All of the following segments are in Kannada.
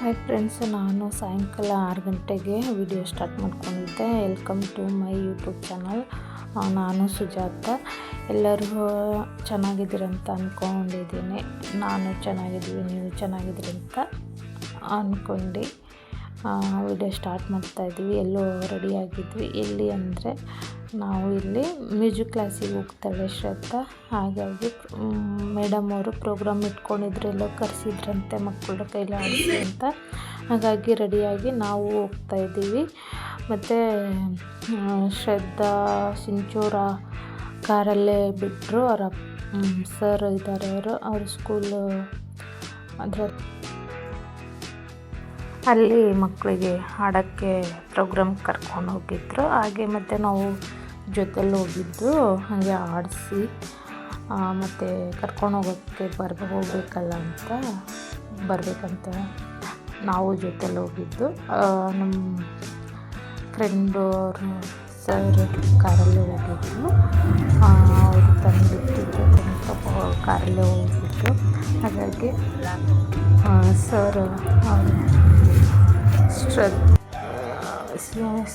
ಹಾಯ್ ಫ್ರೆಂಡ್ಸ್ ನಾನು ಸಾಯಂಕಾಲ ಆರು ಗಂಟೆಗೆ ವಿಡಿಯೋ ಸ್ಟಾರ್ಟ್ ಮಾಡ್ಕೊಂಡಿದ್ದೆ. Welcome to my YouTube channel ನಾನು ಸುಜಾತ. ಎಲ್ಲರೂ ಚೆನ್ನಾಗಿದ್ದೀರಂತ ಅಂದ್ಕೊಂಡಿದ್ದೀನಿ ನಾನು ಚೆನ್ನಾಗಿದ್ದೀವಿ, ನೀವು ಚೆನ್ನಾಗಿದ್ದೀರಿ ಅಂತ ಅಂದ್ಕೊಂಡು ವಿಡಿಯೋ ಸ್ಟಾರ್ಟ್ ಮಾಡ್ತಾಯಿದ್ವಿ ಎಲ್ಲೋ ರೆಡಿಯಾಗಿದ್ವಿ ಎಲ್ಲಿ ಅಂದರೆ ನಾವು ಇಲ್ಲಿ ಮ್ಯೂಸಿಕ್ ಕ್ಲಾಸಿಗೆ ಹೋಗ್ತೇವೆ ಶ್ರದ್ಧಾ. ಹಾಗಾಗಿ ಮೇಡಮ್ ಅವರು ಪ್ರೋಗ್ರಾಮ್ ಇಟ್ಕೊಂಡಿದ್ರು ಎಲ್ಲೋ ಕರೆಸಿದ್ರಂತೆ ಮಕ್ಕಳ ಕೈಲಿ ಆಡಿಸಿ ಅಂತ. ಹಾಗಾಗಿ ರೆಡಿಯಾಗಿ ನಾವು ಹೋಗ್ತಾ ಇದ್ದೀವಿ. ಮತ್ತು ಶ್ರದ್ಧಾ ಸಿಂಚೂರ ಕಾರಲ್ಲೇ ಬಿಟ್ಟರು ಅವರ ಸರ್ ಇದ್ದಾರೆ ಅವರು. ಅವ್ರ ಸ್ಕೂಲು ಅದರ ಅಲ್ಲಿ ಮಕ್ಕಳಿಗೆ ಆಡೋಕ್ಕೆ ಪ್ರೋಗ್ರಾಮ್ ಕರ್ಕೊಂಡು ಹೋಗಿದ್ರು. ಹಾಗೆ ಮತ್ತು ನಾವು ಜೊತೆಲಿ ಹೋಗಿದ್ದು, ಹಾಗೆ ಆಡಿಸಿ ಮತ್ತು ಕರ್ಕೊಂಡು ಹೋಗೋಕ್ಕೆ ಬರ್, ಹೋಗಬೇಕಲ್ಲ ಅಂತ ಬರಬೇಕಂತ ನಾವು ಜೊತೆಲಿ ಹೋಗಿದ್ದು. ನಮ್ಮ ಫ್ರೆಂಡು ಅವರು ಸರ್ ಕಾರಲ್ಲೇ ಹೋಗಿದ್ದು ಅವರು ತಂದು ಕಾರಲ್ಲೇ ಹೋಗಿದ್ದು ಹಾಗಾಗಿ ಸರ್ ಅವರು ಶ್ರದ್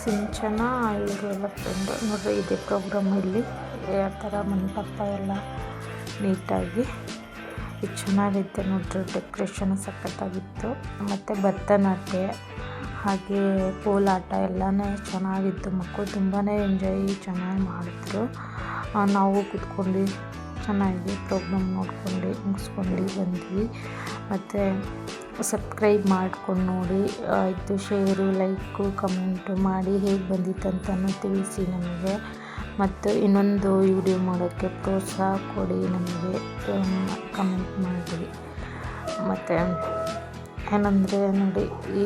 ಸಿಂಚನ ಇವರೆಲ್ಲ ಫ್ರೆಂಡು ನೋಡ್ರಿ, ಇದೇ ಪ್ರೋಗ್ರಾಮ್ ಇಲ್ಲಿ ಯಾವ ಥರ ಮಂಟಪ ಎಲ್ಲ ನೀಟಾಗಿ ಇದು ಚೆನ್ನಾಗೈತೆ ನೋಡ್ರಿ ಡೆಕೋರೇಷನ್ ಸಖತ್ತಾಗಿತ್ತು. ಮತ್ತು ಭರತನಾಟ್ಯ, ಹಾಗೆ ಕೋಲಾಟ ಎಲ್ಲನೇ ಚೆನ್ನಾಗಿತ್ತು, ಮಕ್ಕಳು ತುಂಬಾ ಎಂಜಾಯ್ ಚೆನ್ನಾಗಿ ಮಾಡಿದ್ರು ನಾವು ಕೂತ್ಕೊಂಡು ಚೆನ್ನಾಗಿ ಪ್ರೋಗ್ರಾಮ್ ನೋಡ್ಕೊಂಡು ಮುಗಿಸ್ಕೊಂಡು ಬಂದ್ವಿ. ಮತ್ತು ಸಬ್ಸ್ಕ್ರೈಬ್ ಮಾಡ್ಕೊಂಡು ನೋಡಿ, ಆಯಿತು ಶೇರು ಲೈಕು ಕಮೆಂಟು ಮಾಡಿ ಹೇಗೆ ಬಂದಿತ್ತು ಅಂತಲೂ ತಿಳಿಸಿ ನಮಗೆ. ಮತ್ತು ಇನ್ನೊಂದು ವಿಡಿಯೋ ಮಾಡೋಕ್ಕೆ ಪ್ರೋತ್ಸಾಹ ಕೊಡಿ ನಮಗೆ ಕಮೆಂಟ್ ಮಾಡಿ. ಮತ್ತು ಏನಂದರೆ ನೋಡಿ, ಈ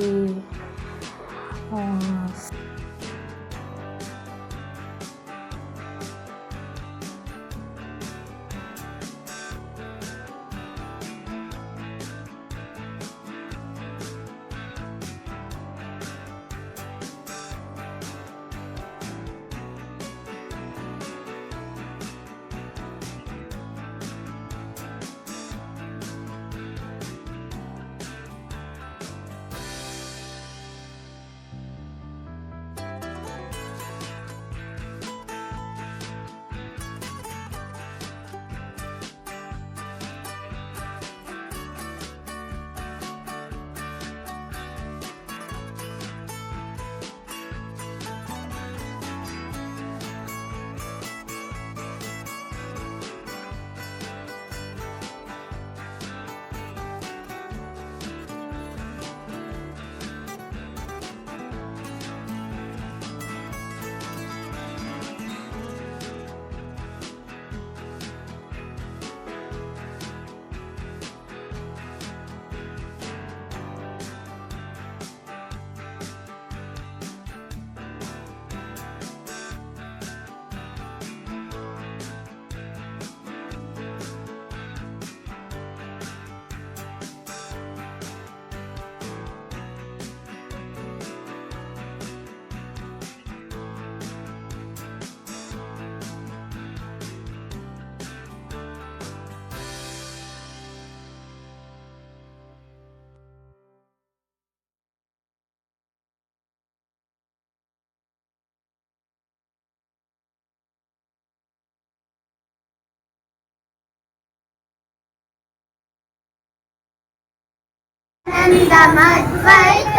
नन्दमद्वैतपूर्वं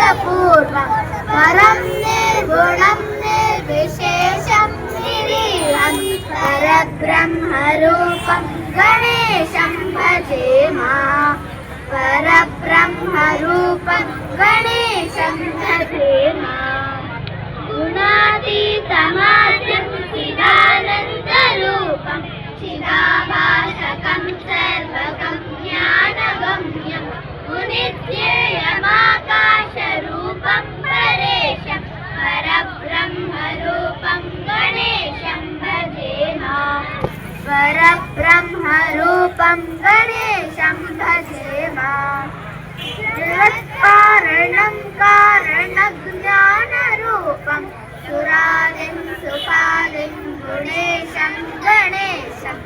परं निर्गुणं निर्विशेषं निरीहं परब्रह्मरूपं गणेशं भजेमा परब्रह्मरूपं गणेशं भजेमा गुणातीतमाद्यं चिदानन्दरूपं चिदाभाषकं सर्वगं ध्येयमाकाशरूपं परेशं परब्रह्मरूपं गणेशं भजेम परब्रह्मरूपं गणेशं भजेम जगत्कारणं कारणज्ञानरूपं सुरादिं सुपादिं गुणेशं गणेशं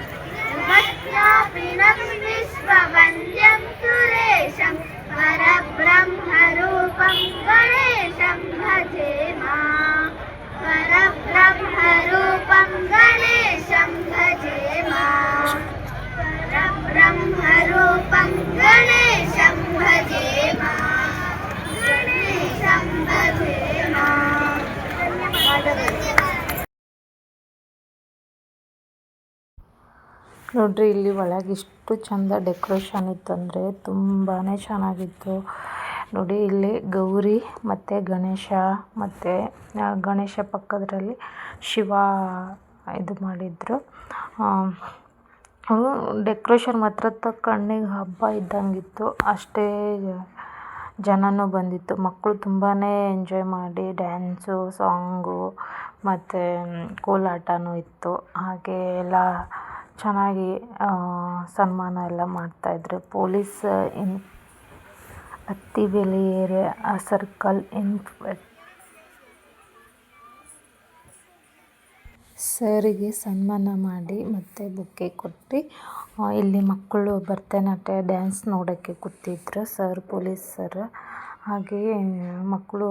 जगत्यापिनं विश्ववन् परब्रह्मरूपं गणेशं भजे मा। परब्रह्मरूपं ನೋಡ್ರಿ, ಇಲ್ಲಿ ಒಳಗೆ ಇಷ್ಟು ಚಂದ ಡೆಕೋರೇಷನ್ ಇತ್ತಂದರೆ ತುಂಬಾ ಚೆನ್ನಾಗಿತ್ತು. ನೋಡಿ, ಇಲ್ಲಿ ಗೌರಿ ಮತ್ತು ಗಣೇಶ ಮತ್ತು ಗಣೇಶ ಪಕ್ಕದರಲ್ಲಿ ಶಿವ ಇದು ಮಾಡಿದ್ರು. ಡೆಕೋರೇಷನ್ ಮಾತ್ರ ಕಣ್ಣಿಗೆ ಹಬ್ಬ ಇದ್ದಂಗಿತ್ತು. ಅಷ್ಟೇ ಜನನೂ ಬಂದಿತ್ತು. ಮಕ್ಕಳು ತುಂಬಾ ಎಂಜಾಯ್ ಮಾಡಿ ಡ್ಯಾನ್ಸು ಸಾಂಗು ಮತ್ತು ಕೋಲಾಟನೂ ಇತ್ತು. ಹಾಗೆ ಎಲ್ಲ ಚೆನ್ನಾಗಿ ಸನ್ಮಾನ ಎಲ್ಲ ಮಾಡ್ತಾಯಿದ್ರು police in Attibele circle in ಸರಿಗೆ ಸನ್ಮಾನ ಮಾಡಿ ಮತ್ತೆ ಬುಕ್ಕೆ ಕೊಟ್ಟು ಇಲ್ಲಿ ಮಕ್ಕಳು ಭರತನಾಟ್ಯ ಡ್ಯಾನ್ಸ್ ನೋಡೋಕ್ಕೆ ಕೂತಿದ್ರು ಸರ್, ಪೊಲೀಸ್ ಸರ್. ಹಾಗೆಯೇ ಮಕ್ಕಳು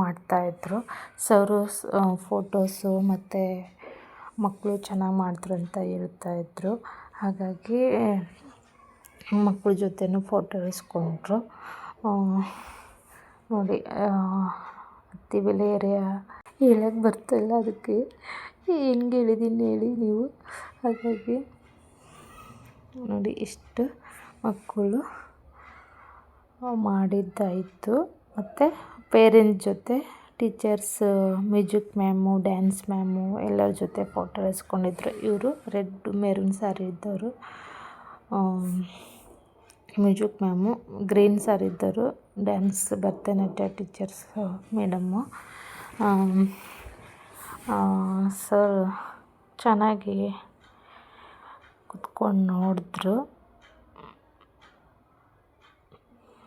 ಮಾಡ್ತಾಯಿದ್ರು ಸರು ಫೋಟೋಸು ಮತ್ತು ಮಕ್ಕಳು ಚೆನ್ನಾಗಿ ಮಾಡ್ತಾರೆ ಅಂತ ಹೇಳ್ತಾ ಇದ್ದರು ಹಾಗಾಗಿ, ಮಕ್ಕಳ ಜೊತೆ ಫೋಟೋ ಇಸ್ಕೊಂಡ್ರು. ನೋಡಿ ಹತ್ತಿ ಬೆಲೆ ಏರಿಯಾ ಹೇಳಕ್ಕೆ ಬರ್ತಾಯಿಲ್ಲ ಅದಕ್ಕೆ. ಹೆಂಗೆ ಹೇಳಿದ್ದೀನಿ ಹೇಳಿ ನೀವು. ಹಾಗಾಗಿ, ನೋಡಿ, ಇಷ್ಟು ಮಕ್ಕಳು ಮಾಡಿದ್ದಾಯಿತು. ಮತ್ತು ಪೇರೆಂಟ್ಸ್ ಜೊತೆ teachers, music ma'am, dance ma'am ಎಲ್ಲರ ಜೊತೆ ಫೋಟೋ ಇಸ್ಕೊಂಡಿದ್ರು ಇವರು ರೆಡ್, ಮೆರೂನ್ ಸ್ಯಾರಿ ಇದ್ದವರು ಮ್ಯೂಸಿಕ್ ಮ್ಯಾಮು, ಗ್ರೀನ್ ಸ್ಯಾರಿ ಇದ್ದವರು, dance Bharatanatyam teachers, madam. Sir ಚೆನ್ನಾಗಿ ಕುತ್ಕೊಂಡು ನೋಡಿದ್ರು.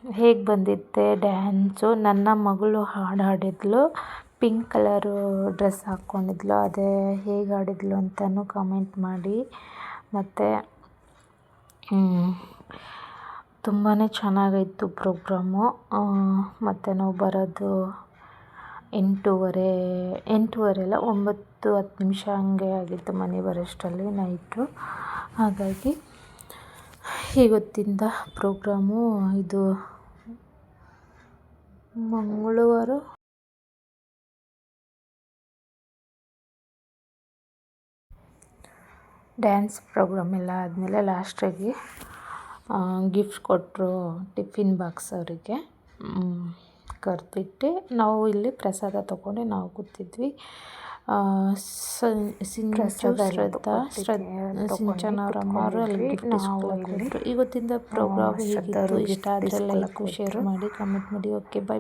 ಹೇಗೆ ಬಂದಿತ್ತೆ ಡ್ಯಾನ್ಸು? ನನ್ನ ಮಗಳು ಹಾಡು ಹಾಡಿದ್ಲು, ಪಿಂಕ್ ಕಲರು ಡ್ರೆಸ್ ಹಾಕ್ಕೊಂಡಿದ್ಲು ಅದೇ ಹೇಗೆ ಹಾಡಿದ್ಲು ಅಂತಲೂ ಕಮೆಂಟ್ ಮಾಡಿ. ಮತ್ತು ತುಂಬಾ ಚೆನ್ನಾಗಿತ್ತು ಪ್ರೋಗ್ರಾಮು. ಮತ್ತು ನಾವು ಬರೋದು ಎಂಟೂವರೆ ಎಂಟೂವರೆ ಅಲ್ಲ, ಒಂಬತ್ತು ಹತ್ತು ನಿಮಿಷ ಹಂಗೆ ಆಗಿತ್ತು ಮನೆ ಬರೋಷ್ಟರಲ್ಲಿ ನೈಟು. ಹಾಗಾಗಿ ಇವತ್ತಿಂದ ಪ್ರೋಗ್ರಾಮು ಇದು ಮಂಗಳವಾರ. ಡ್ಯಾನ್ಸ್ ಪ್ರೋಗ್ರಾಮ್ ಎಲ್ಲ ಆದಮೇಲೆ ಲಾಸ್ಟಾಗಿ ಗಿಫ್ಟ್ ಕೊಟ್ಟರು ಟಿಫಿನ್ ಬಾಕ್ಸ್ ಅವರಿಗೆ. ಕರೆದಿಟ್ಟು ನಾವು ಇಲ್ಲಿ ಪ್ರಸಾದ ತೊಗೊಂಡು, ನಾವು ಕೂತಿದ್ವಿ. ಸಿಂಚು ಶ್ರದ್ಧಾ ಸಿಂಚನವರಮ್ಮ ಅವರು ಅಲ್ಲಿ ಗಿಫ್ಟ್ ಇವತ್ತಿಂದ ಪ್ರೋಗ್ರಾಮ್ ಹೇಗಿತ್ತು? ಇಷ್ಟ ಆದರೆ ಲೈಕ್ ಶೇರ್ ಮಾಡಿ ಕಮೆಂಟ್ ಮಾಡಿ. Okay bye